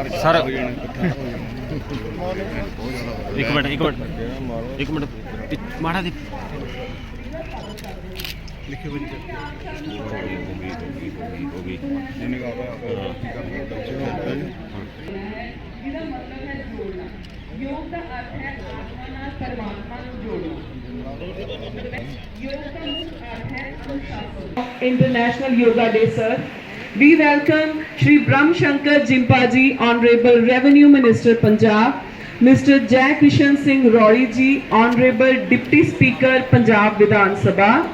Sir. ਇੱਕ minute ਇੱਕ minute. ਇੱਕ ਮਿੰਟ। ਮਾੜਾ ਦੀ ਲਿਖਿਓ ਵਿੱਚ ਹੋ ਗਈ ਜਿਹਨੇ ਕਹਾ ਕੀ ਕਰਨਾ ਦਰਸ਼ਨ ਜਿਹਦਾ ਮਤਲਬ ਹੈ ਜੋੜਨਾ ਯੋਗ ਦਾ ਅਰਥ ਹੈ ਆਤਮਾ ਨਾਲ ਪਰਮਾਤਮਾ ਨੂੰ ਜੋੜਨਾ ਯੋਗ ਦਾ ਮੁੱਖ ਅਰਥ ਹੈ ਅਨੁਸ਼ਾਸਨ international yoga day sir We welcome Shri Brahm Shankar Jimpaji, Honorable Revenue Minister Punjab, Mr. Jai Krishan Singh Rory ji, Honorable Deputy Speaker Punjab Vidhan Sabha,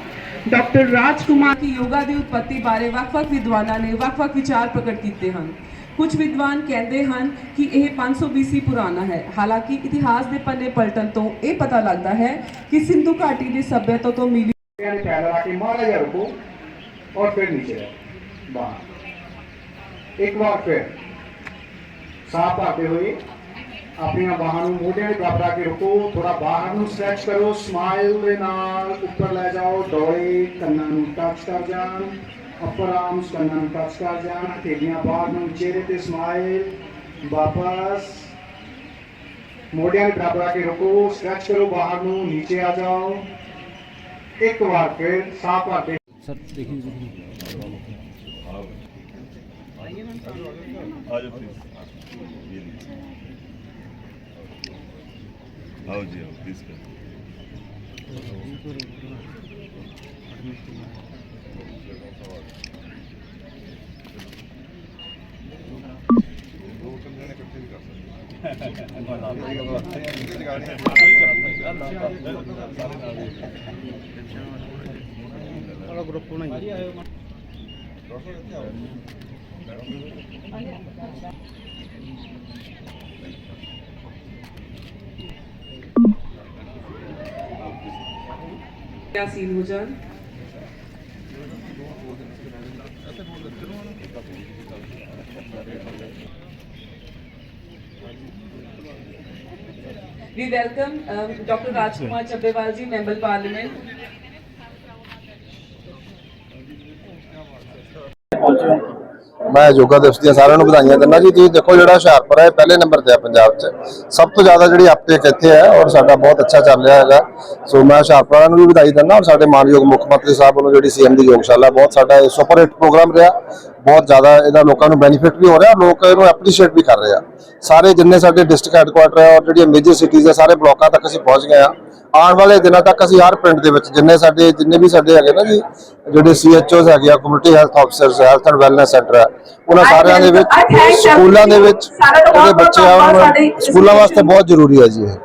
doctor Rajkumar ਦੀ ਯੋਗਾ ਦੀ ਉਤਪਤੀ ਬਾਰੇ ਵੱਖ-ਵੱਖ ਵਿਦਵਾਨਾਂ ਨੇ ਵੱਖ-ਵੱਖ ਵਿਚਾਰ ਪ੍ਰਗਟ ਕੀਤੇ ਹਨ ਕੁਝ ਵਿਦਵਾਨ ਕਹਿੰਦੇ ਹਨ ਕਿ ਇਹ 500 BC ਪੁਰਾਣਾ ਹੈ ਹਾਲਾਂਕਿ ਇਤਿਹਾਸ ਦੇ ਪੰਨੇ ਪਲਟਣ ਤੋਂ ਇਹ ਪਤਾ ਲੱਗਦਾ ਹੈ ਕਿ ਸਿੰਧੂ ਘਾਟੀ ਦੀ ਸਭਿਅਤਾ ਤੋਂ ਮਿਲੀ ਨੇ ਪੈਦਾ ਲਾ ਕੇ ਮਹਾਰਾਜਾ ਰੁਕੋ ਔਰ ਫਿਰ ਨੀਚੇ ਬਾਹਾਂ ਇੱਕ ਵਾਰ ਫਿਰ ਸਾਹ ਭਾਤੇ ਹੋਏ, ਆਪਣੀਆਂ ਬਾਹਾਂ ਨੂੰ ਮੋਢਿਆਂ ਦੇ ਬਰਾਬਰ ਕੇ ਰੱਖੋ ਥੋੜਾ ਬਾਹਰ ਨੂੰ ਸਟ੍ਰੈਚ ਕਰੋ ਸਮਾਈਲ ਦੇ ਨਾਲ ਉੱਪਰ ਲੈ ਜਾਓ, ਡੋਲੇ ਕੰਨਾਂ ਨੂੰ ਟੱਚ ਕਰ ਜਾਣ ਅਪਰ ਆਰਮਸ ਕੰਨਾਂ ਟੱਚ ਕਰ ਜਾਣ, ਹਥੇਲੀਆਂ ਬਾਹਰ ਨੂੰ, ਚਿਹਰੇ ਤੇ ਸਮਾਈਲ ਵਾਪਸ ਮੋਢਿਆਂ ਦੇ ਬਰਾਬਰ ਕੇ ਰੱਖੋ ਸਟ੍ਰੈਚ ਕਰੋ ਬਾਹਰ ਨੂੰ, ਨੀਚੇ ਆ ਜਾਓ। ਇੱਕ ਵਾਰ ਫਿਰ ਸਾਹ ਭਰਦੇ ਸਰ, ਦੇਖੀ ਜੀ। ਆਜੋ ਪਲੀਜ਼ ਆਓ ਜੀ ਆਓ ਪਲੀਜ਼ ਗਰੁੱਪ ਬਣਾਈ क्या सीन हो जाए We welcome um, Dr. Rajkumar Chabbewal ji, Member Parliament. Also, ਮੈਂ ਯੋਗਾ ਦਿਵਸ ਦੀਆਂ ਸਾਰਿਆਂ ਨੂੰ ਵਧਾਈਆਂ ਦਿੰਦਾ ਜੀ। ਤੁਸੀਂ ਦੇਖੋ ਜਿਹੜਾ ਹੁਸ਼ਿਆਰਪੁਰ ਹੈ ਇਹ ਪਹਿਲੇ ਨੰਬਰ ਤੇ ਹੈ ਪੰਜਾਬ 'ਚ। ਸਭ ਤੋਂ ਜ਼ਿਆਦਾ ਜਿਹੜੀ ਅਪਟੇਕ ਇੱਥੇ ਹੈ ਔਰ ਸਾਡਾ ਬਹੁਤ ਅੱਛਾ ਚੱਲ ਰਿਹਾ ਹੈਗਾ। ਸੋ ਮੈਂ ਹੁਸ਼ਿਆਰਪੁਰ ਵਾਲਿਆਂ ਨੂੰ ਵੀ ਵਧਾਈ ਦਿੰਦਾ ਔਰ ਸਾਡੇ ਮਾਨਯੋਗ ਮੁੱਖ ਮੰਤਰੀ ਸਾਹਿਬ ਵੱਲੋਂ ਜਿਹੜੀ ਸੀਐਮ ਦੀ ਯੋਗਸ਼ਾਲਾ, ਬਹੁਤ ਸਾਡਾ ਇਹ ਸੁਪਰ ਹਿੱਟ ਪ੍ਰੋਗਰਾਮ ਰਿਹਾ। ਬਹੁਤ ਜ਼ਿਆਦਾ ਇਹਦਾ ਲੋਕਾਂ ਨੂੰ ਬੈਨੀਫਿਟ ਵੀ ਹੋ ਰਿਹਾ ਲੋਕ ਇਹਨੂੰ ਐਪਰੀਸ਼ੀਏਟ ਵੀ ਕਰ ਰਹੇ ਆ। ਸਾਰੇ ਜਿੰਨੇ ਸਾਡੇ ਡਿਸਟ੍ਰਿਕਟ ਹੈਡਕੁਆਟਰ ਹੈ ਔਰ ਜਿਹੜੀਆਂ ਮੇਜਰ ਸਿਟੀਜ਼ ਹੈ ਸਾਰੇ ਬਲਾਕਾਂ ਤੱਕ ਅਸੀਂ ਪਹੁੰਚ ਗਏ ਆ। ਆਉਣ ਵਾਲੇ ਦਿਨਾਂ ਤੱਕ ਅਸੀਂ ਹਰ ਪਿੰਡ ਦੇ ਵਿੱਚ ਜਿੰਨੇ ਸਾਡੇ ਜਿੰਨੇ ਵੀ ਸਾਡੇ ਹੈਗੇ ਨਾ ਜੀ ਜਿਹੜੇ ਸੀਐਚਓਜ਼ ਹੈਗੇ ਆ community health officers health and wellness centre ਹੈ ਉਹਨਾਂ ਸਾਰਿਆਂ ਦੇ ਵਿੱਚ ਸਕੂਲਾਂ ਦੇ ਵਿੱਚ ਜਿਹੜੇ ਬੱਚੇ ਆ ਉਹਨਾਂ ਸਕੂਲਾਂ ਵਾਸਤੇ ਬਹੁਤ ਜ਼ਰੂਰੀ ਹੈ ਜੀ ਇਹ।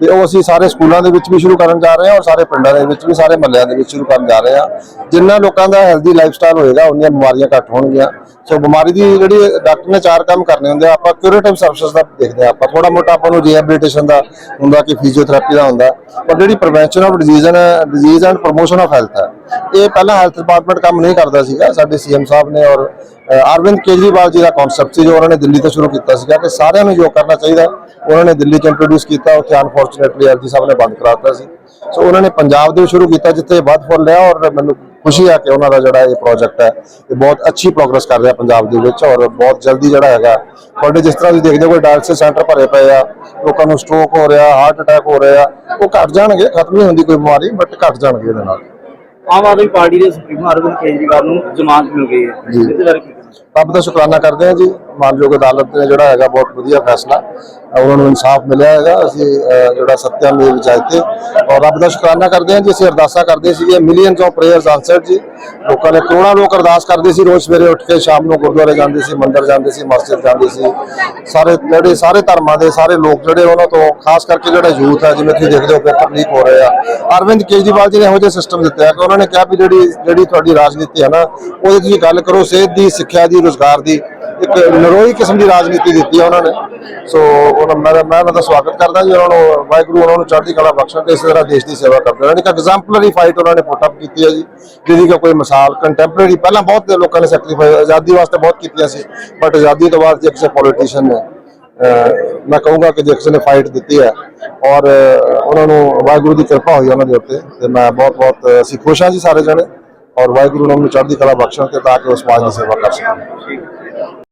ਤੇ ਉਹ ਅਸੀਂ ਸਾਰੇ ਸਕੂਲਾਂ ਦੇ ਵਿੱਚ ਵੀ ਸ਼ੁਰੂ ਕਰਨ ਜਾ ਰਹੇ ਹਾਂ ਔਰ ਸਾਰੇ ਪਿੰਡਾਂ ਦੇ ਵਿੱਚ ਵੀ, ਸਾਰੇ ਮਹੱਲਿਆਂ ਦੇ ਵਿੱਚ ਸ਼ੁਰੂ ਕਰਨ ਜਾ ਰਹੇ ਹਾਂ। ਜਿੰਨਾ ਲੋਕਾਂ ਦਾ ਹੈਲਦੀ ਲਾਈਫ ਸਟਾਈਲ ਹੋਏਗਾ, ਉਨੀਆਂ ਬਿਮਾਰੀਆਂ ਘੱਟ ਹੋਣਗੀਆਂ। ਸੋ ਬਿਮਾਰੀ ਦੀ ਜਿਹੜੀ ਡਾਕਟਰ ਨੇ ਚਾਰ ਕੰਮ ਕਰਨੇ ਹੁੰਦੇ ਆ, ਆਪਾਂ ਕਿਊਰੇਟਿਵ ਸਰਵਿਸ ਦਾ ਦੇਖਦੇ ਆ ਆਪਾਂ ਥੋੜਾ ਮੋਟਾ ਆਪਾਂ ਨੂੰ ਰੀਹੈਬਿਲਿਟੇਸ਼ਨ ਦਾ ਹੁੰਦਾ ਕਿ ਫਿਜ਼ੀਓਥੈਰੇਪੀ ਦਾ ਹੁੰਦਾ। ਪਰ ਜਿਹੜੀ prevention of disease and disease and promotion of health ਹੈ ਇਹ ਪਹਿਲਾਂ ਹੈਲਥ ਡਿਪਾਰਟਮੈਂਟ ਕੰਮ ਨਹੀਂ ਕਰਦਾ ਸੀਗਾ, ਸਾਡੇ ਸੀਐਮ ਸਾਹਿਬ ਨੇ ਔਰ ਅਰਵਿੰਦ ਕੇਜਰੀਵਾਲ ਜੀ ਦਾ ਕਨਸੈਪਟ ਸੀ ਜੋ ਉਹਨਾਂ ਨੇ ਦਿੱਲੀ ਤੋਂ ਸ਼ੁਰੂ ਕੀਤਾ ਸੀਗਾ ਕਿ ਸਾਰਿਆਂ ਨੂੰ ਯੋਗ ਕਰਨਾ ਚਾਹੀਦਾ, ਉਹਨਾਂ ਨੇ ਦਿੱਲੀ 'ਚ ਇੰਟਰੋਡਿਊਸ ਕੀਤਾ, ਉੱਥੇ ਅਨਫੋਰਚੂਨੇਟਲੀ ਐਲਜੀ ਸਾਹਿਬ ਨੇ ਬੰਦ ਕਰਾਤਾ ਸੀ। ਸੋ ਉਹਨਾਂ ਨੇ ਪੰਜਾਬ ਦੇ ਵਿੱਚ ਸ਼ੁਰੂ ਕੀਤਾ, ਜਿੱਥੇ ਵੱਧ ਫੁੱਲ ਲਿਆ ਔਰ ਮੈਨੂੰ ਖੁਸ਼ੀ ਆ ਕਿ ਉਹਨਾਂ ਦਾ ਜਿਹੜਾ ਇਹ ਪ੍ਰੋਜੈਕਟ ਹੈ, ਇਹ ਬਹੁਤ ਅੱਛੀ ਪ੍ਰੋਗਰੈਸ ਕਰ ਰਿਹਾ ਪੰਜਾਬ ਦੇ ਵਿੱਚ ਔਰ ਬਹੁਤ ਜਲਦੀ ਜਿਹੜਾ ਹੈਗਾ, ਤੁਹਾਡੇ ਜਿਸ ਤਰ੍ਹਾਂ ਤੁਸੀਂ ਦੇਖਦੇ ਹੋ ਕੋਈ ਡਾਇਲਸਿਸ ਸੈਂਟਰ ਭਰੇ ਪਏ ਆ, ਲੋਕਾਂ ਨੂੰ ਸਟ੍ਰੋਕ ਹੋ ਰਿਹਾ ਹਾਰਟ ਅਟੈਕ ਹੋ ਰਿਹਾ, ਉਹ ਘਟ ਜਾਣਗੇ, ਖਤਮ ਨਹੀਂ ਹੁੰਦੀ ਕੋਈ ਬਿਮਾਰੀ ਬਟ ਘਟ ਜਾਣਗੇ ਇਹਦੇ ਨਾਲ। ਆਮ ਆਦਮੀ ਪਾਰਟੀ ਦੇ ਸੁਪਰੀਮੋ ਅਰਵਿੰਦ ਕੇਜਰੀਵਾਲ ਨੂੰ ਜ਼ਮਾਨਤ ਮਿਲ ਗਈ ਹੈ। ਇਹਦੇ ਬਾਰੇ ਕੀ ਕਹਿਣਾ? ਰੱਬ ਦਾ ਸ਼ੁਕਰਾਨਾ ਕਰਦੇ ਹਾਂ ਜੀ। ਮਾਨਯੋਗ ਅਦਾਲਤ ਨੇ ਜਿਹੜਾ ਹੈਗਾ ਬਹੁਤ ਵਧੀਆ ਫੈਸਲਾ ਉਹਨਾਂ ਨੂੰ ਇਨਸਾਫ ਮਿਲਿਆ ਹੈਗਾ। ਅਸੀਂ ਜਿਹੜਾ ਸੱਤਿਆ ਮੇਲ ਚਾਹਤੇ ਔਰ ਰੱਬ ਦਾ ਸ਼ੁਕਰਾਨਾ ਕਰਦੇ ਹਾਂ ਜੀ। ਅਸੀਂ ਅਰਦਾਸਾਂ ਕਰਦੇ ਸੀਗੇ ਮਿਲੀਅਨਸ ਆਫ ਪ੍ਰੇਅਰਸ ਆਨਸਰਡ ਜੀ। ਲੋਕਾਂ ਨੇ ਕਰੋੜਾਂ ਲੋਕ ਅਰਦਾਸ ਕਰਦੇ ਸੀ। ਰੋਜ਼ ਸਵੇਰੇ ਉੱਠ ਕੇ ਸ਼ਾਮ ਨੂੰ ਗੁਰਦੁਆਰੇ ਜਾਂਦੇ ਸੀ, ਮੰਦਿਰ ਜਾਂਦੇ ਸੀ, ਮਸਜਿਦ ਜਾਂਦੇ ਸੀ। ਸਾਰੇ ਜਿਹੜੇ ਸਾਰੇ ਧਰਮਾਂ ਦੇ ਸਾਰੇ ਲੋਕ ਜਿਹੜੇ ਉਹਨਾਂ ਤੋਂ, ਖਾਸ ਕਰਕੇ ਜਿਹੜਾ ਯੂਥ ਹੈ ਜਿਵੇਂ ਤੁਸੀਂ ਦੇਖਦੇ ਹੋ, ਪੇਪਰ ਲੀਕ ਹੋ ਰਹੇ ਆ। ਅਰਵਿੰਦ ਕੇਜਰੀਵਾਲ ਜੀ ਨੇ ਇਹੋ ਜਿਹਾ ਸਿਸਟਮ ਦਿੱਤਾ ਕਿ ਉਹਨਾਂ ਨੇ ਕਿਹਾ ਵੀ ਜਿਹੜੀ ਜਿਹੜੀ ਤੁਹਾਡੀ ਰਾਜਨੀਤੀ ਹੈ ਨਾ, ਉਹਦੀ ਤੁਸੀਂ ਗੱਲ ਕਰੋ, ਸਿਹਤ ਦੀ, ਸਿੱਖਿਆ ਦੀ ਰੋਜ਼ਗਾਰ ਦੀ ਇੱਕ ਨਰੋਈ ਕਿਸਮ ਦੀ ਰਾਜਨੀਤੀ ਦਿੱਤੀ ਉਹਨਾਂ ਨੇ। ਸੋ ਉਹਨਾਂ ਮੈਂ ਮੈਂ ਉਹਨਾਂ ਦਾ ਸਵਾਗਤ ਕਰਦਾ ਜੀ ਉਹਨਾਂ ਨੂੰ, ਵਾਹਿਗੁਰੂ ਉਹਨਾਂ ਨੂੰ ਚੜ੍ਹਦੀ ਕਲਾ ਬਖਸ਼ਣ ਤੇ ਇਸੇ ਤਰ੍ਹਾਂ ਦੇਸ਼ ਦੀ ਸੇਵਾ ਕਰਦੇ ਰਹਿਣ। ਇੱਕ ਐਗਜ਼ਾਮਪਲਰੀ ਫਾਈਟ ਉਹਨਾਂ ਨੇ ਪੁੱਟ ਅਪ ਕੀਤੀ ਹੈ ਜੀ, ਜਿਹਦੀ ਕੋਈ ਮਿਸਾਲ ਕੰਟੈਂਪਰੇਰੀ ਪਹਿਲਾਂ ਬਹੁਤ ਲੋਕਾਂ ਨੇ ਸੈਕਰੀਫਾਈ ਆਜ਼ਾਦੀ ਵਾਸਤੇ ਬਹੁਤ ਕੀਤੀਆਂ ਸੀ ਬਟ ਆਜ਼ਾਦੀ ਤੋਂ ਬਾਅਦ ਜੇ ਕਿਸੇ ਪੋਲੀਟੀਸ਼ੀਅਨ ਨੇ ਮੈਂ ਕਹੂੰਗਾ ਕਿ ਜੇ ਕਿਸੇ ਨੇ ਫਾਈਟ ਦਿੱਤੀ ਹੈ ਔਰ ਉਹਨਾਂ ਨੂੰ ਵਾਹਿਗੁਰੂ ਦੀ ਕਿਰਪਾ ਹੋਈ ਉਹਨਾਂ ਦੇ ਉੱਤੇ, ਤੇ ਮੈਂ ਬਹੁਤ ਬਹੁਤ, ਅਸੀਂ ਖੁਸ਼ ਹਾਂ ਜੀ ਸਾਰੇ ਜਣੇ। ਔਰ ਵਾਹਿਗੁਰੂ ਨਾਮ ਨੂੰ ਚੜ੍ਹਦੀ ਕਲਾ ਬਖਸ਼ਣ ਤੇ ਤਾਂ ਕਿ ਉਹ ਸਮਾਜ ਦੀ ਸੇਵਾ ਕਰ ਸਕਣ।